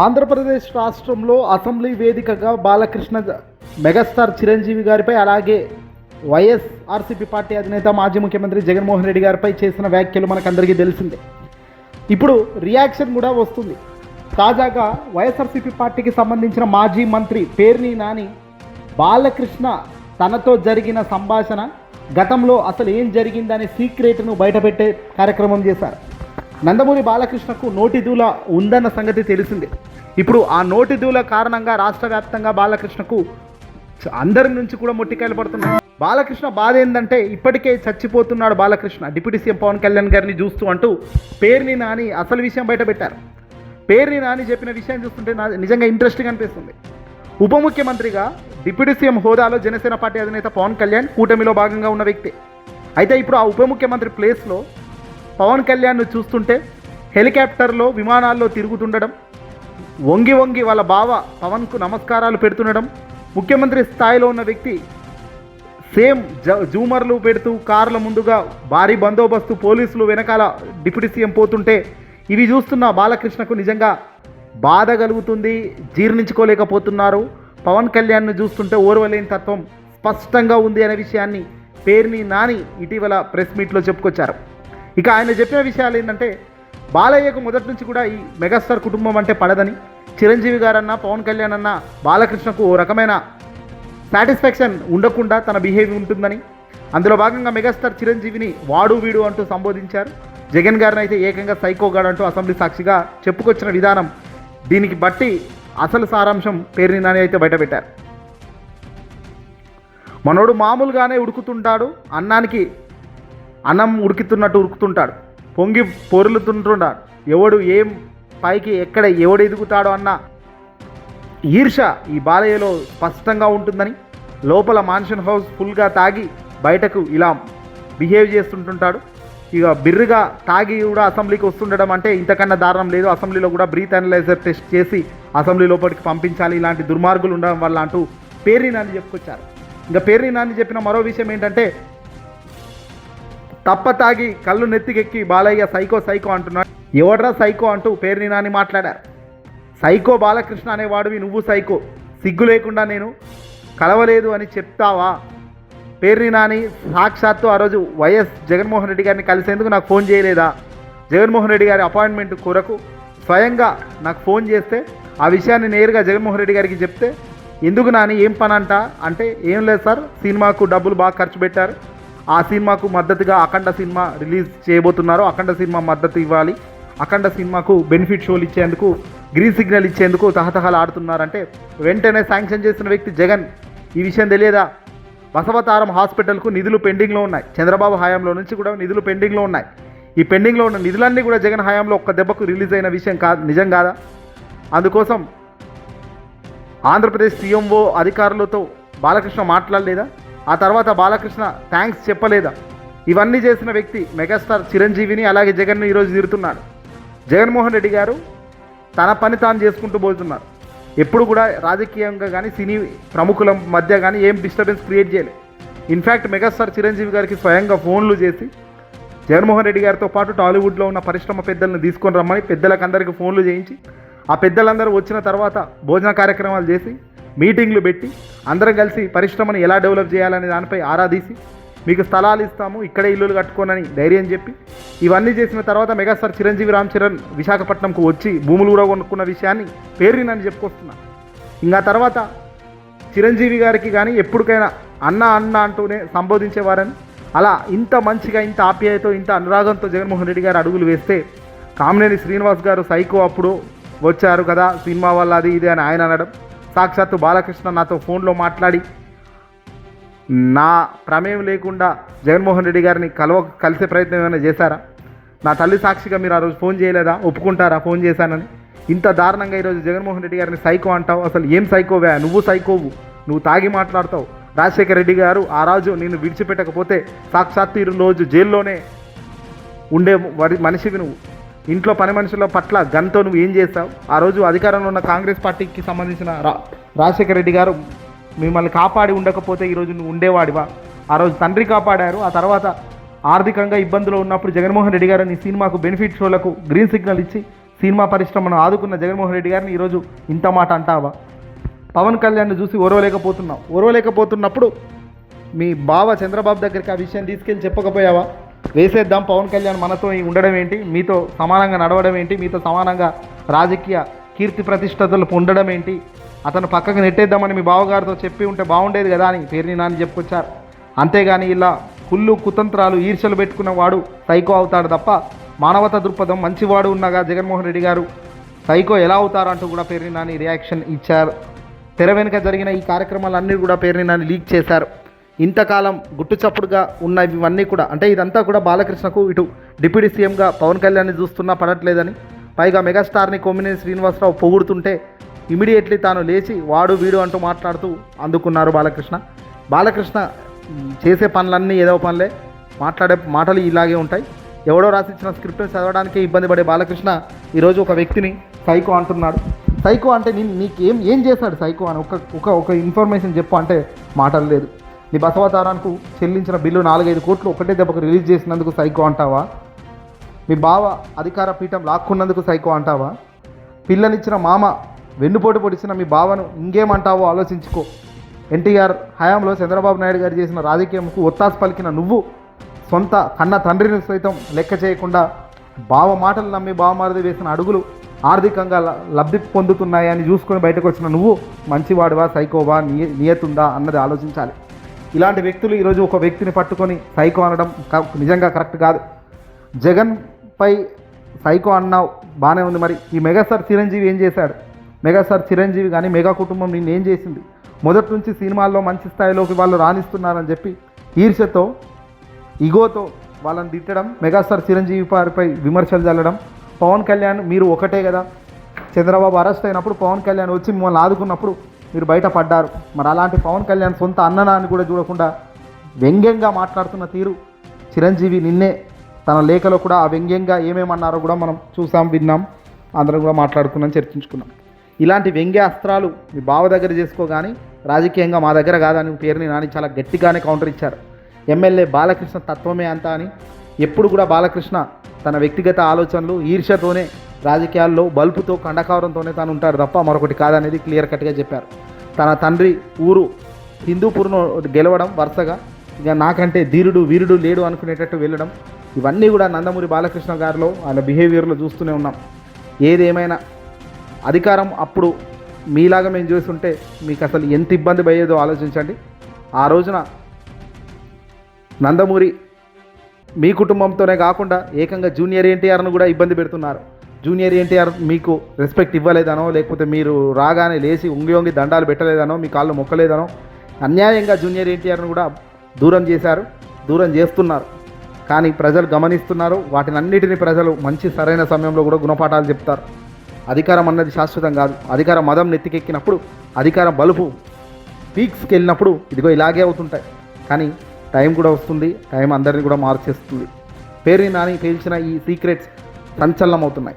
ఆంధ్రప్రదేశ్ రాష్ట్రంలో అసెంబ్లీ వేదికగా బాలకృష్ణ మెగాస్టార్ చిరంజీవి గారిపై అలాగే వైఎస్ఆర్సీపీ పార్టీ అధినేత మాజీ ముఖ్యమంత్రి జగన్మోహన్ రెడ్డి గారిపై చేసిన వ్యాఖ్యలు మనకందరికీ తెలిసిందే. ఇప్పుడు రియాక్షన్ కూడా వస్తుంది. తాజాగా వైఎస్ఆర్సీపీ పార్టీకి సంబంధించిన మాజీ మంత్రి పేర్ని నాని బాలకృష్ణ తనతో జరిగిన సంభాషణ గతంలో అసలు ఏం జరిగిందనే సీక్రెట్ను బయటపెట్టే కార్యక్రమం చేశారు. నందమూరి బాలకృష్ణకు నోటి దూల ఉందన్న సంగతి తెలిసిందే. ఇప్పుడు ఆ నోటి దూల కారణంగా రాష్ట్ర వ్యాప్తంగా బాలకృష్ణకు అందరి నుంచి కూడా మొట్టికాయలు పడుతున్నాయి. బాలకృష్ణ బాధ ఏంటంటే ఇప్పటికే చచ్చిపోతున్నాడు బాలకృష్ణ. డిప్యూటీ సీఎం పవన్ కళ్యాణ్ గారిని చూస్తూ అంటూ పేరుని నాని అసలు విషయం బయట పెట్టారు పేరుని నాని చెప్పిన విషయం చూస్తుంటే నా నిజంగా ఇంట్రెస్టింగ్ అనిపిస్తుంది. ఉప ముఖ్యమంత్రిగా డిప్యూటీ సీఎం హోదాలో జనసేన పార్టీ అధినేత పవన్ కళ్యాణ్ కూటమిలో భాగంగా ఉన్న వ్యక్తి. అయితే ఇప్పుడు ఆ ఉప ముఖ్యమంత్రి ప్లేస్లో పవన్ కళ్యాణ్ను చూస్తుంటే హెలికాప్టర్లో విమానాల్లో తిరుగుతుండడం వంగి వంగి వాళ్ళ బావ పవన్కు నమస్కారాలు పెడుతుండడం ముఖ్యమంత్రి స్థాయిలో ఉన్న వ్యక్తి సేమ్ జ జూమర్లు పెడుతూ కార్ల ముందుగా భారీ బందోబస్తు పోలీసులు వెనకాల డిప్యూటీ సీఎం పోతుంటే ఇవి చూస్తున్న బాలకృష్ణకు నిజంగా బాధ కలుగుతుంది జీర్ణించుకోలేకపోతున్నారు. పవన్ కళ్యాణ్ను చూస్తుంటే ఓర్వలేని తత్వం స్పష్టంగా ఉంది అనే విషయాన్ని పేర్ని నాని ఇటీవల ప్రెస్ మీట్లో చెప్పుకొచ్చారు. ఇక ఆయన చెప్పిన విషయాలు ఏంటంటే బాలయ్యకు మొదటి నుంచి కూడా ఈ మెగాస్టార్ కుటుంబం అంటే పడదని చిరంజీవి గారన్నా పవన్ కళ్యాణ్ అన్న బాలకృష్ణకు ఓ రకమైన సాటిస్ఫాక్షన్ ఉండకుండా తన బిహేవియర్ ఉంటుందని అందులో భాగంగా మెగాస్టార్ చిరంజీవిని వాడు వీడు అంటూ సంబోధించారు. జగన్ గారిని అయితే ఏకంగా సైకోగాడ్ అంటూ అసెంబ్లీ సాక్షిగా చెప్పుకొచ్చిన విధానం దీనికి బట్టి అసలు సారాంశం పేరుని నాని అయితే బయటపెట్టారు. మనోడు మామూలుగానే ఉడుకుతుంటాడు అన్నానికి అన్నం ఉడుకుతున్నట్టు ఉరుకుతుంటాడు. పొంగి పొరులుతుంటున్నాడు ఎవడు ఏం పైకి ఎక్కడ ఎవడు ఎదుగుతాడో అన్న ఈర్ష ఈ బాలయ్యలో స్పష్టంగా ఉంటుందని లోపల మాన్షన్ హౌస్ ఫుల్గా తాగి బయటకు ఇలా బిహేవ్ చేస్తుంటుంటాడు. ఇక బిర్రుగా తాగి కూడా అసెంబ్లీకి వస్తుండడం అంటే ఇంతకన్నా దారుణం లేదు. అసెంబ్లీలో కూడా బ్రీత్ అనలైజర్ టెస్ట్ చేసి అసెంబ్లీ లోపలికి పంపించాలి. ఇలాంటి దుర్మార్గులు ఉండడం వల్ల అంటూ పేర్ని చెప్పుకొచ్చారు. ఇంకా పేర్ని చెప్పిన మరో విషయం ఏంటంటే తప్ప తాగి కళ్ళు నెత్తికెక్కి బాలయ్య సైకో సైకో అంటున్నాడు. ఎవడ్రా సైకో అంటూ పేరుని నాని మాట్లాడారు. సైకో బాలకృష్ణ అనేవాడివి నువ్వు సైకో. సిగ్గు లేకుండా నేను కలవలేదు అని చెప్తావా? పేరుని నాని సాక్షాత్తు ఆ రోజు వైఎస్ జగన్మోహన్ రెడ్డి గారిని కలిసేందుకు నాకు ఫోన్ చేయలేదా? జగన్మోహన్ రెడ్డి గారి అపాయింట్మెంట్ కొరకు స్వయంగా నాకు ఫోన్ చేస్తే ఆ విషయాన్ని నేరుగా జగన్మోహన్ రెడ్డి గారికి చెప్తే ఎందుకు నాని ఏం పని అంట అంటే ఏం లేదు సార్ సినిమాకు డబ్బులు బాగా ఖర్చు పెట్టారు. ఆ సినిమాకు మద్దతుగా అఖండ సినిమా రిలీజ్ చేయబోతున్నారు అఖండ సినిమా మద్దతు ఇవ్వాలి. అఖండ సినిమాకు బెనిఫిట్ షోలు ఇచ్చేందుకు గ్రీన్ సిగ్నల్ ఇచ్చేందుకు తహతహలు ఆడుతున్నారంటే వెంటనే శాంక్షన్ చేసిన వ్యక్తి జగన్. ఈ విషయం తెలియదా? బసవతారం హాస్పిటల్కు నిధులు పెండింగ్లో ఉన్నాయి. చంద్రబాబు హయాంలో నుంచి కూడా నిధులు పెండింగ్లో ఉన్నాయి. ఈ పెండింగ్లో ఉన్న నిధులన్నీ కూడా జగన్ హయాంలో ఒక్క దెబ్బకు రిలీజ్ అయిన విషయం కాదు నిజం కాదా? అందుకోసం ఆంధ్రప్రదేశ్ సీఎంఓ అధికారులతో బాలకృష్ణ మాట్లాడలేదా? ఆ తర్వాత బాలకృష్ణ థ్యాంక్స్ చెప్పలేదా? ఇవన్నీ చేసిన వ్యక్తి మెగాస్టార్ చిరంజీవిని అలాగే జగన్ను ఈరోజు తిరుతున్నాడు జగన్మోహన్ రెడ్డి గారు తన పని తాను చేసుకుంటూ పోతున్నారు. ఎప్పుడు కూడా రాజకీయంగా కానీ సినీ ప్రముఖుల మధ్య కానీ ఏం డిస్టర్బెన్స్ క్రియేట్ చేయలేదు ఇన్ఫ్యాక్ట్ మెగాస్టార్ చిరంజీవి గారికి స్వయంగా ఫోన్లు చేసి జగన్మోహన్ రెడ్డి గారితో పాటు టాలీవుడ్లో ఉన్న పరిశ్రమ పెద్దలను తీసుకొని రమ్మని పెద్దలకందరికీ ఫోన్లు చేయించి ఆ పెద్దలందరూ వచ్చిన తర్వాత భోజన కార్యక్రమాలు చేసి మీటింగ్లు పెట్టి అందరం కలిసి పరిశ్రమను ఎలా డెవలప్ చేయాలనే దానిపై ఆరాధీసి మీకు స్థలాలు ఇస్తాము ఇక్కడే ఇల్లులు కట్టుకోనని ధైర్యం చెప్పి ఇవన్నీ చేసిన తర్వాత మెగాస్టార్ చిరంజీవి రామ్ చరణ్ విశాఖపట్నంకు వచ్చి భూములు కూడా కొనుక్కున్న విషయాన్ని పేరుని నన్ను చెప్పుకొస్తున్నా. ఇంకా తర్వాత చిరంజీవి గారికి కానీ ఎప్పటికైనా అన్న అన్న అంటూనే సంబోధించేవారని అలా ఇంత మంచిగా ఇంత ఆప్యాయతో ఇంత అనురాగంతో జగన్మోహన్ రెడ్డి గారు అడుగులు వేస్తే కామినేని శ్రీనివాస్ గారు సైకో అప్పుడు వచ్చారు కదా సినిమా వల్ల అది ఇది అని ఆయన అనడం. సాక్షాత్తు బాలకృష్ణ నాతో ఫోన్లో మాట్లాడి నా ప్రమేయం లేకుండా జగన్మోహన్ రెడ్డి గారిని కలవ కలిసే ప్రయత్నం ఏమైనా చేశారా? నా తల్లి సాక్షిగా మీరు ఆ రోజు ఫోన్ చేయలేదా? ఒప్పుకుంటారా ఫోన్ చేశానని? ఇంత దారుణంగా ఈరోజు జగన్మోహన్ రెడ్డి గారిని సైకో అంటావు? అసలు ఏం సైకోవా? నువ్వు సైకోవు. నువ్వు తాగి మాట్లాడతావు. రాజశేఖర రెడ్డి గారు ఆ రోజు నేను విడిచిపెట్టకపోతే సాక్షాత్తు ఈ రోజు జైల్లోనే ఉండే మనిషివి నువ్వు. ఇంట్లో పని మనుషుల పట్ల గన్తో నువ్వు ఏం చేస్తావు? ఆ రోజు అధికారంలో ఉన్న కాంగ్రెస్ పార్టీకి సంబంధించిన రా రాజశేఖర రెడ్డి గారు మిమ్మల్ని కాపాడి ఉండకపోతే ఈరోజు నువ్వు ఉండేవాడివా? ఆ రోజు తండ్రి కాపాడారు. ఆ తర్వాత ఆర్థికంగా ఇబ్బందులు ఉన్నప్పుడు జగన్మోహన్ రెడ్డి గారు నీ సినిమాకు బెనిఫిట్ షోలకు గ్రీన్ సిగ్నల్ ఇచ్చి సినిమా పరిశ్రమను ఆదుకున్న జగన్మోహన్ రెడ్డి గారిని ఈరోజు ఇంత మాట అంటావా? పవన్ కళ్యాణ్ని చూసి ఓరవలేకపోతున్నావు. ఓరవలేకపోతున్నప్పుడు మీ బావ చంద్రబాబు దగ్గరికి ఆ విషయం తీసుకెళ్ళి చెప్పకపోయావా? వేసేద్దాం. పవన్ కళ్యాణ్ మనతో ఉండడం ఏంటి? మీతో సమానంగా నడవడం ఏంటి? మీతో సమానంగా రాజకీయ కీర్తి ప్రతిష్టతలు ఉండడం ఏంటి? అతను పక్కకు నెట్టేద్దామని మీ బావగారితో చెప్పి ఉంటే బాగుండేది కదా అని పేరుని నాని చెప్పుకొచ్చారు. అంతేగాని ఇలా కుళ్ళు కుతంత్రాలు ఈర్షలు పెట్టుకున్నవాడు సైకో అవుతాడు తప్ప మానవత దృక్పథం మంచివాడు ఉన్నగా జగన్మోహన్ రెడ్డి గారు? సైకో ఎలా అవుతారంటూ కూడా పేరుని నాని రియాక్షన్ ఇచ్చారు. తెర వెనుక జరిగిన ఈ కార్యక్రమాలన్నీ కూడా పేరుని నాని లీక్ చేశారు. ఇంతకాలం గుట్టుచప్పుడుగా ఉన్న ఇవన్నీ కూడా అంటే ఇదంతా కూడా బాలకృష్ణకు ఇటు డిప్యూటీ సీఎంగా పవన్ కళ్యాణ్ని చూస్తున్నా పడట్లేదని. పైగా మెగాస్టార్ని కొమ్మినేని శ్రీనివాసరావు పొగుడుతుంటే ఇమీడియట్లీ తాను లేచి వాడు వీడు అంటూ మాట్లాడుతూ అందుకున్నారు బాలకృష్ణ. బాలకృష్ణ చేసే పనులన్నీ ఏదో పనులే మాట్లాడే మాటలు ఇలాగే ఉంటాయి. ఎవడో రాసిచ్చిన స్క్రిప్ట్ని చదవడానికి ఇబ్బంది పడే బాలకృష్ణ ఈరోజు ఒక వ్యక్తిని సైకో అంటున్నాడు. సైకో అంటే నేను నీకేం ఏం చేశాడు సైకో అని ఒక ఒక ఒక ఇన్ఫర్మేషన్ చెప్పు అంటే మాటలు లేదు. నీ బసవతారానికి చెల్లించిన బిల్లు నాలుగైదు కోట్లు ఒకటే దెబ్బకు రిలీజ్ చేసినందుకు సైకో అంటావా? మీ బావ అధికార పీఠం లాక్కున్నందుకు సైకో అంటావా? పిల్లనిచ్చిన మామ వెన్నుపోటు పొడిచిన మీ బావను ఇంకేమంటావో ఆలోచించుకో. ఎన్టీఆర్ హయాంలో చంద్రబాబు నాయుడు గారు చేసిన రాజకీయంకు ఒత్తాసు పలికిన నువ్వు సొంత కన్న తండ్రిని సైతం లెక్క చేయకుండా బావ మాటలు నమ్మి బావమారది వేసిన అడుగులు ఆర్థికంగా ల- లబ్ధి పొందుతున్నాయని చూసుకొని బయటకు వచ్చిన నువ్వు మంచివాడువా సైకోవా నియ నియతుందా అన్నది ఆలోచించాలి. ఇలాంటి వ్యక్తులు ఈరోజు ఒక వ్యక్తిని పట్టుకొని సైకో అనడం క- నిజంగా కరెక్ట్ కాదు. జగన్ పై సైకో అన్నావు బాగానే ఉంది మరి. ఈ మెగాస్టార్ చిరంజీవి ఏం చేశాడు? మెగాస్టార్ చిరంజీవి కానీ మెగా కుటుంబం నిన్ను ఏం చేసింది? మొదటి నుంచి సినిమాల్లో మంచి స్థాయిలోకి వాళ్ళు రాణిస్తున్నారని చెప్పి ఈర్ష్యతో ఇగోతో వాళ్ళని తిట్టడం మెగాస్టార్ చిరంజీవి వారిపై విమర్శలు చల్లడం పవన్ కళ్యాణ్ మీరు ఒకటే కదా. చంద్రబాబు అరెస్ట్ అయినప్పుడు పవన్ కళ్యాణ్ వచ్చి మిమ్మల్ని ఆదుకున్నప్పుడు మీరు బయటపడ్డారు. మరి అలాంటి పవన్ కళ్యాణ్ సొంత అన్ననా అని కూడా చూడకుండా వ్యంగ్యంగా మాట్లాడుతున్న తీరు చిరంజీవి నిన్నే తన లేఖలో కూడా ఆ వ్యంగ్యంగా ఏమేమన్నారో కూడా మనం చూసాం విన్నాం. అందరం కూడా మాట్లాడుకున్నాం చర్చించుకున్నాం. ఇలాంటి వ్యంగ్య అస్త్రాలు మీ బావ దగ్గర చేసుకో కానీ రాజకీయంగా మా దగ్గర కాదని పేరుని నాని చాలా గట్టిగానే కౌంటర్ ఇచ్చారు. ఎమ్మెల్యే బాలకృష్ణ తత్వమే అంతా అని. ఎప్పుడు కూడా బాలకృష్ణ తన వ్యక్తిగత ఆలోచనలు ఈర్ష్యతోనే రాజకీయాల్లో బల్పుతో కండకావరంతోనే తాను ఉంటాడు తప్ప మరొకటి కాదనేది క్లియర్ కట్గా చెప్పారు. తన తండ్రి ఊరు హిందూపూర్ను గెలవడం వరుసగా. ఇక నాకంటే ధీరుడు వీరుడు లేడు అనుకునేటట్టు వెళ్ళడం. ఇవన్నీ కూడా నందమూరి బాలకృష్ణ గారిలో ఆయన బిహేవియర్లో చూస్తూనే ఉన్నాం. ఏదేమైనా అధికారం అప్పుడు మీలాగా మేము చూస్తుంటే మీకు అసలు ఎంత ఇబ్బంది పోయేదో ఆలోచించండి. ఆ రోజున నందమూరి మీ కుటుంబంతోనే కాకుండా ఏకంగా జూనియర్ ఎన్టీఆర్ను కూడా ఇబ్బంది పెడుతున్నారు. జూనియర్ ఎన్టీఆర్ మీకు రెస్పెక్ట్ ఇవ్వలేదనో లేకపోతే మీరు రాగానే లేచి ఉంగి ఉంగి దండాలు పెట్టలేదనో మీ కాళ్ళు మొక్కలేదనో అన్యాయంగా జూనియర్ ఎన్టీఆర్ను కూడా దూరం చేశారు దూరం చేస్తున్నారు. కానీ ప్రజలు గమనిస్తున్నారు వాటిని అన్నిటిని ప్రజలు మంచి సరైన సమయంలో కూడా గుణపాఠాలు చెప్తారు. అధికారం అన్నది శాశ్వతం కాదు. అధికార మదం నెత్తికెక్కినప్పుడు అధికారం బలుపు పీక్స్కి వెళ్ళినప్పుడు ఇదిగో ఇలాగే అవుతుంటాయి. కానీ టైం కూడా వస్తుంది టైం అందరిని కూడా మార్చేస్తుంది. పేరుని నాని పేల్చిన ఈ సీక్రెట్స్ సంచలనం అవుతున్నాయి